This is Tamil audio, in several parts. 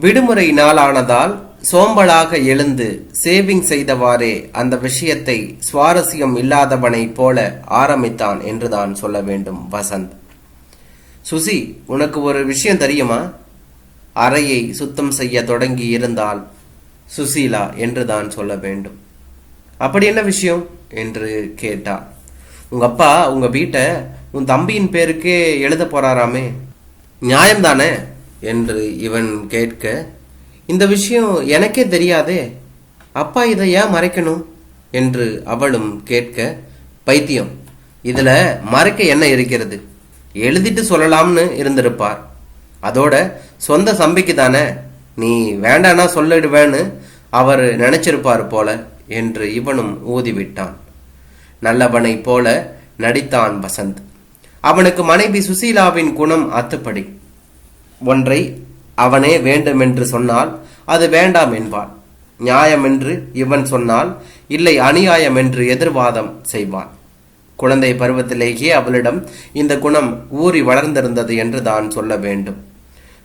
விடுமுறை நாளானதால் சோம்பலாக எழுந்து சேவிங் செய்தவாறே அந்த விஷயத்தை சுவாரஸ்யம் இல்லாதவனைப் போல ஆரம்பித்தான் என்றுதான் சொல்ல வேண்டும் வசந்த். சுசி உனக்கு ஒரு விஷயம் தெரியுமா? அறையை சுத்தம் செய்ய தொடங்கி இருந்தால் சுசீலா என்றுதான் சொல்ல வேண்டும். அப்படி என்ன விஷயம்? என்று கேட்டா. உங்க அப்பா உங்க வீட்டை உன் தம்பியின் பேருக்கே எழுத போறாராமே. நியாயம்தானே? என்று இவன் கேட்க இந்த விஷயம் எனக்கே தெரியாதே அப்பா இதை ஏன் மறைக்கணும்? என்று அவளும் கேட்க பைத்தியம் இதில் மறைக்க என்ன இருக்கிறது? எழுதிட்டு சொல்லலாம்னு இருந்திருப்பார். அதோட சொந்த சம்பிக்கு தானே நீ வேண்டானா சொல்லிடுவேன்னு அவர் நினைச்சிருப்பார் போல என்று இவனும் ஊதிவிட்டான். நல்லவனைப் போல நடித்தான் வசந்த். அவனுக்கு மனைவி சுசீலாவின் குணம் அத்துப்படி. ஒன்றை அவனே வேண்டுமென்று சொன்னால் அது வேண்டாம் என்பான். நியாயம் என்று இவன் சொன்னால் இல்லை அநியாயம் என்று எதிர்வாதம் செய்வான். குழந்தை பருவத்திலேயே அவளிடம் இந்த குணம் ஊறி வளர்ந்திருந்தது என்று தான் சொல்ல வேண்டும்.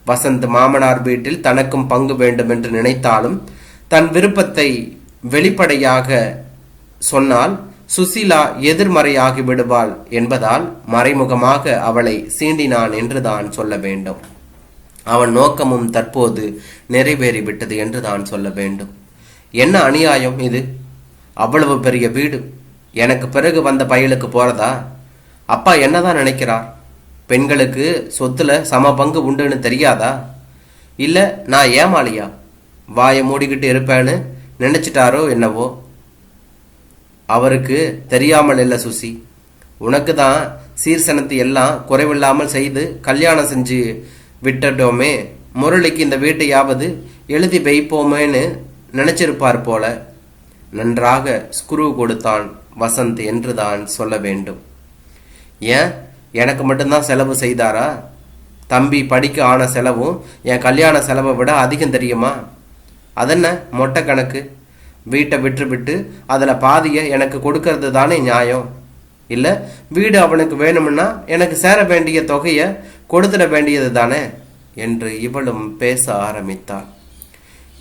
வசந்த் மாமனார் வீட்டில் தனக்கும் பங்கு வேண்டும் என்று நினைத்தாலும் தன் விருப்பத்தை வெளிப்படையாக சொன்னால் சுசீலா எதிர்மறையாகி விடுவாள் என்பதால் மறைமுகமாக அவளை சீண்டினான் என்றுதான் சொல்ல வேண்டும். அவன் நோக்கமும் தற்போது நிறைவேறிவிட்டது என்று தான் சொல்ல வேண்டும். என்ன அநியாயம் இது? அவ்வளவு பெரிய வீடு. எனக்கு பிறகு வந்த பயலுக்கு போறதா? அப்பா என்னதான் நினைக்கிறார்? பெண்களுக்கு சொத்துல சம பங்கு உண்டுன்னு தெரியாதா? இல்ல நான் ஏமாளியா? வாயை மூடிக்கிட்டு இருப்பேன்னு நினைச்சிட்டாரோ என்னவோ? அவருக்கு தெரியாமல் இல்லை சுசி. உனக்கு தான் சீர்சனத்தை எல்லாம் குறைவில்லாமல் செய்து கல்யாணம் செஞ்சு விட்டுட்டோமே முரளிக்கு இந்த வீட்டையாவது எழுதி வைப்போமேன்னு நினைச்சிருப்பார் போல. நன்றாக ஸ்க்ரூ கொடுத்தான் வசந்த் என்று தான் சொல்ல வேண்டும். ஏன்? எனக்கு மட்டும்தான் செலவு செய்தாரா? தம்பி படிக்க ஆன செலவும் என் கல்யாண செலவை விட அதிகம் தெரியுமா? அதென்ன? மொட்டை கணக்கு. வீட்டை விட்டுவிட்டு அதில் பாதியை எனக்கு கொடுக்கறது தானே நியாயம். இல்லை வீடு அவனுக்கு வேணும்னா எனக்கு சேர வேண்டிய தொகையை கொடுத்துட வேண்டியது தானே என்று இவளும் பேச ஆரம்பித்தாள்.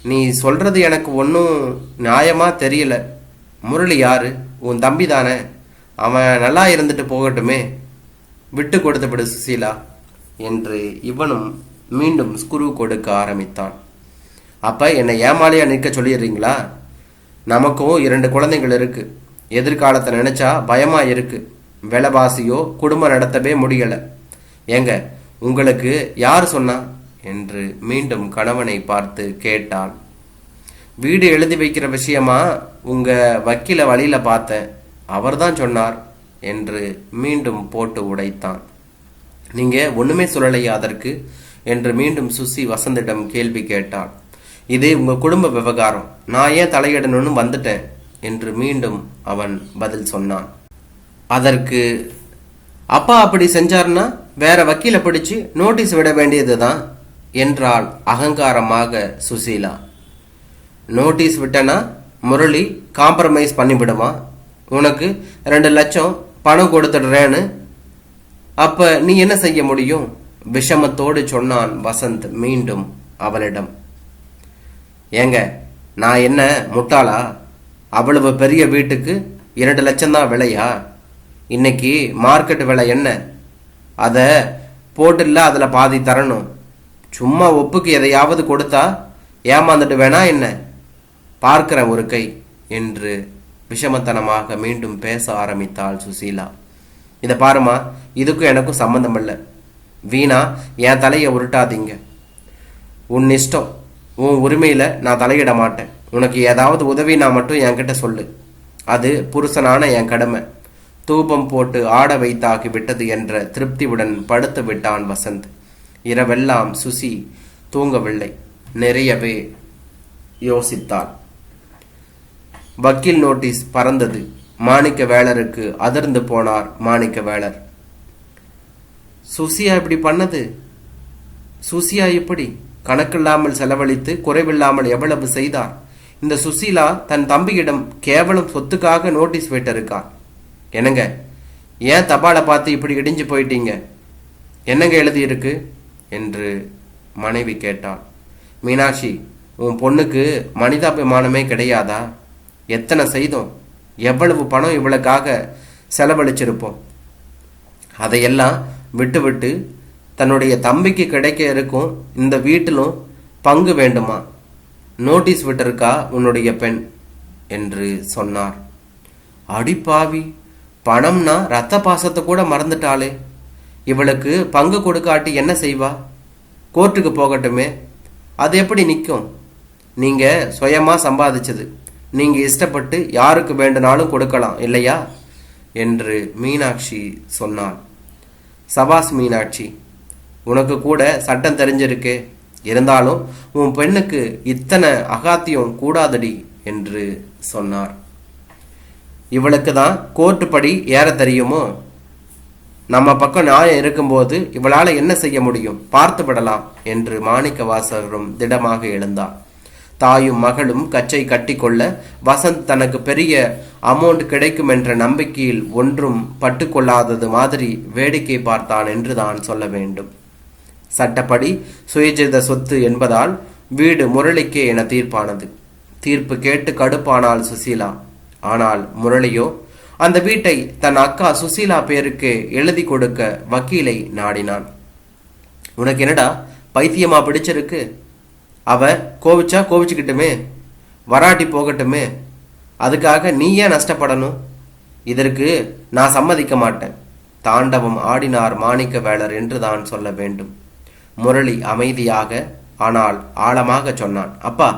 நீ சொல்றது எனக்கு ஒன்றும் நியாயமா தெரியல. முரளி யாரு? உன் தம்பி தானே. அவன் நல்லா இருந்துட்டு போகட்டுமே. விட்டு கொடுத்து விடு சுசீலா என்று இவனும் மீண்டும் ஸ்குரு கொடுக்க ஆரம்பித்தான். அப்ப என்னை ஏமாளியா நிற்க சொல்லிடுறீங்களா? நமக்கும் இரண்டு குழந்தைகள் இருக்கு. எதிர்காலத்தை நினைச்சா பயமா இருக்கு. விலைவாசியோ குடும்பம் நடத்தவே முடியல. ஏங்க உங்களுக்கு யார் சொன்னா? என்று மீண்டும் கணவனை பார்த்து கேட்டாள் வீடு எழுதி வைக்கிற விஷயமா? உங்க வக்கீல வழியில பார்த்தேன் அவர்தான் சொன்னார் என்று மீண்டும் போட்டு உடைத்தான். நீங்க ஒண்ணுமே சொல்லலையா அதற்கு? என்று மீண்டும் சுசி வசந்திடம் கேள்வி கேட்டாள் இது உங்க குடும்ப விவகாரம். நான் ஏன் தலையிடணும்னு வந்துட்டேன் என்று மீண்டும் அவன் பதில் சொன்னான். அதற்கு அப்பா அப்படி செஞ்சார்னா வேற வக்கீல பிடிச்சு நோட்டீஸ் விட வேண்டியதுதான் என்றாள் அகங்காரமாக சுசீலா. நோட்டீஸ் விட்டனா முரளி காம்ப்ரமைஸ் பண்ணிவிடுமா உனக்கு ரெண்டு லட்சம் பணம் கொடுத்துடுறேன்னு. அப்ப நீ என்ன செய்ய முடியும்? விஷமத்தோடு சொன்னான் வசந்த் மீண்டும் அவளிடம். ஏங்க நான் என்ன முட்டாளா? அவ்வளவு பெரிய வீட்டுக்கு இரண்டு லட்சம் தான் விலையா? இன்னைக்கு மார்க்கெட் விலை என்ன? அதை போட்டுல அதில் பாதி தரணும். சும்மா ஒப்புக்கு எதையாவது கொடுத்தா ஏமாந்துட்டு வேணா என்ன? பார்க்கிற ஒரு கை என்று விஷமத்தனமாக மீண்டும் பேச ஆரம்பித்தாள் சுசீலா. இதை பாருமா இதுக்கும் எனக்கும் சம்மந்தம் இல்லை வீணா என் தலையை உருட்டாதீங்க. உன் இஷ்டம் உன் உரிமையில் நான் தலையிட மாட்டேன். உனக்கு ஏதாவது உதவினா மட்டும் என்கிட்ட சொல்லு. அது புருஷனான என் கடமை. தூபம் போட்டு ஆட வைத்தாகி விட்டது என்ற திருப்தியுடன் படுத்து விட்டான் வசந்த். இரவெல்லாம் சுசி தூங்கவில்லை. நிறையவே யோசித்தாள். வக்கீல் நோட்டீஸ் பறந்தது. மாணிக்க வேளருக்கு அதிர்ந்து போனார் மாணிக்க வேளர் சுசியா இப்படி பண்ணது? சுசியா இப்படி? கணக்கில்லாமல் செலவழித்து குறைவில்லாமல் எவ்வளவு செய்தார்? இந்த சுசீலா தன் தம்பியிடம் கேவலம் சொத்துக்காக நோட்டீஸ் விட்டிருக்கார். என்னங்க? ஏன் தபாலை பார்த்து இப்படி இடிஞ்சு போயிட்டீங்க? என்னங்க எழுதியிருக்கு? என்று மனைவி கேட்டாள். மீனாட்சி உன் பொண்ணுக்கு மனிதாபிமானமே கிடையாதா? எத்தனை செய்தோம்? எவ்வளவு பணம் இவளுக்காக செலவழிச்சிருப்போம்? அதையெல்லாம் விட்டு விட்டு தன்னுடைய தம்பிக்கு கிடைக்க இருக்கும் இந்த வீட்டிலும் பங்கு வேண்டுமா? நோட்டீஸ் விட்டிருக்கா உன்னுடைய பெண்? என்று சொன்னார். அடிப்பாவி பணம்னா ரத்த பாசத்தை கூட மறந்துட்டாளே. இவளுக்கு பங்கு கொடுக்காட்டி என்ன செய்வா? கோர்ட்டுக்கு போகட்டுமே. அது எப்படி நிற்கும் நீங்கள் சுயமாக சம்பாதிச்சது. நீங்கள் இஷ்டப்பட்டு யாருக்கு வேண்டுனாலும் கொடுக்கலாம் இல்லையா? என்று மீனாட்சி சொன்னாள். சபாஸ் மீனாட்சி உனக்கு கூட சட்டம் தெரிஞ்சிருக்கு. இருந்தாலும் உன் பெண்ணுக்கு இத்தனை அகாத்தியம் கூடாதடி என்று சொன்னார். இவளுக்கு தான் கோர்ட்டு படி ஏற தெரியுமோ? நம்ம பக்கம் நியாயம் இருக்கும்போது இவளால் என்ன செய்ய முடியும்? பார்த்து விடலாம் என்று மாணிக்க வாசகரும் திடமாக எழுந்தார் தாயும் மகளும் கச்சை கட்டிக்கொள்ள வசந்த் தனக்கு பெரிய அமௌண்ட் கிடைக்கும் என்ற நம்பிக்கையில் ஒன்றும் பட்டுக்கொள்ளாதது மாதிரி வேடிக்கை பார்த்தான் என்று தான் சொல்ல வேண்டும். சட்டப்படி சுயஜித சொத்து என்பதால் வீடு முரளிக்கே என தீர்ப்பானது. தீர்ப்பு கேட்டு கடுப்பானால் சுசீலா. ஆனால் முரளியோ அந்த வீட்டை தன் அக்கா சுசீலா பேருக்கு எழுதி கொடுக்க வக்கீலை நாடினான். உனக்கு என்னடா பைத்தியமா பிடிச்சிருக்கு? அவ கோவிச்சா கோவிச்சுக்கிட்டுமே வராட்டி போகட்டுமே அதுக்காக நீ ஏன் நஷ்டப்படணும்? இதற்கு நான் சம்மதிக்க மாட்டேன். தாண்டவம் ஆடினார் மாணிக்க வேளர் என்று தான் சொல்ல வேண்டும். முரளி அமைதியாக ஆனால் ஆழமாக சொன்னான். அப்பா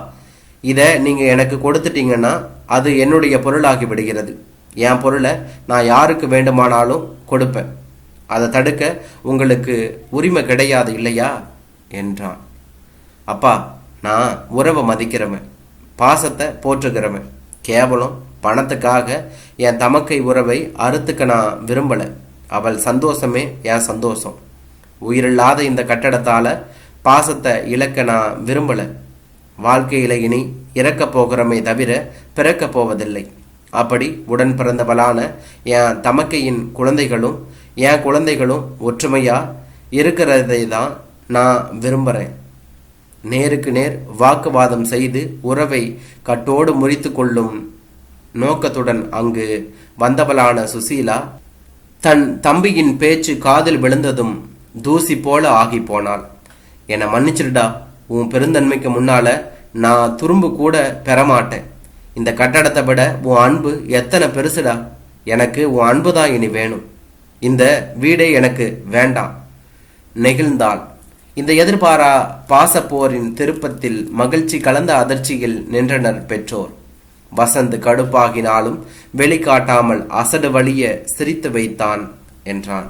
இதை நீங்கள் எனக்கு கொடுத்துட்டீங்கன்னா அது என்னுடைய பொருளாகி விடுகிறது. என் பொருளை நான் யாருக்கு வேண்டுமானாலும் கொடுப்பேன். அதை தடுக்க உங்களுக்கு உரிமை கிடையாது இல்லையா? என்றான். அப்பா நான் உறவை மதிக்கிறவன் பாசத்தை போற்றுகிறவன். கேவலம் பணத்துக்காக என் தமக்கை உறவை அறுத்துக்க நான் விரும்பலை. அவள் சந்தோஷமே என் சந்தோஷம். உயிரில்லாத இந்த கட்டடத்தால் பாசத்தை இழக்க நான் விரும்பலை. வாழ்க்கையில இனி இறக்கப் போகிறோமே தவிர பிறக்கப் போவதில்லை. அப்படி உடன் பிறந்தவளான என் தமக்கையின் குழந்தைகளும் என் குழந்தைகளும் ஒற்றுமையா இருக்கிறதை தான் நான் விரும்புகிறேன் நேருக்கு நேர் வாக்குவாதம் செய்து உறவை கட்டோடு முறித்து கொள்ளும் நோக்கத்துடன் அங்கு வந்தவளான சுசீலா தன் தம்பியின் பேச்சு காதில் விழுந்ததும் தூசி போல ஆகி போனாள். என்னை மன்னிச்சிருடா உன் பெருந்தன்மைக்கு முன்னால நான் துரும்பு கூட பெறமாட்டேன். இந்த கட்டடத்தை விட உன் அன்பு எத்தனை பெருசுடா? எனக்கு உன் அன்பு தான் இனி வேணும். இந்த வீடே எனக்கு வேண்டாம். நெகிழ்ந்தாள். இந்த எதிர்பாரா பாசப்போரின் திருப்பத்தில் மகிழ்ச்சி கலந்த அதிர்ச்சியில் நின்றனர் பெற்றோர். வசந்த் கடுப்பாகினாலும் வெளிக்காட்டாமல் அசடு வழிய சிரித்து வைத்தான் என்றான்.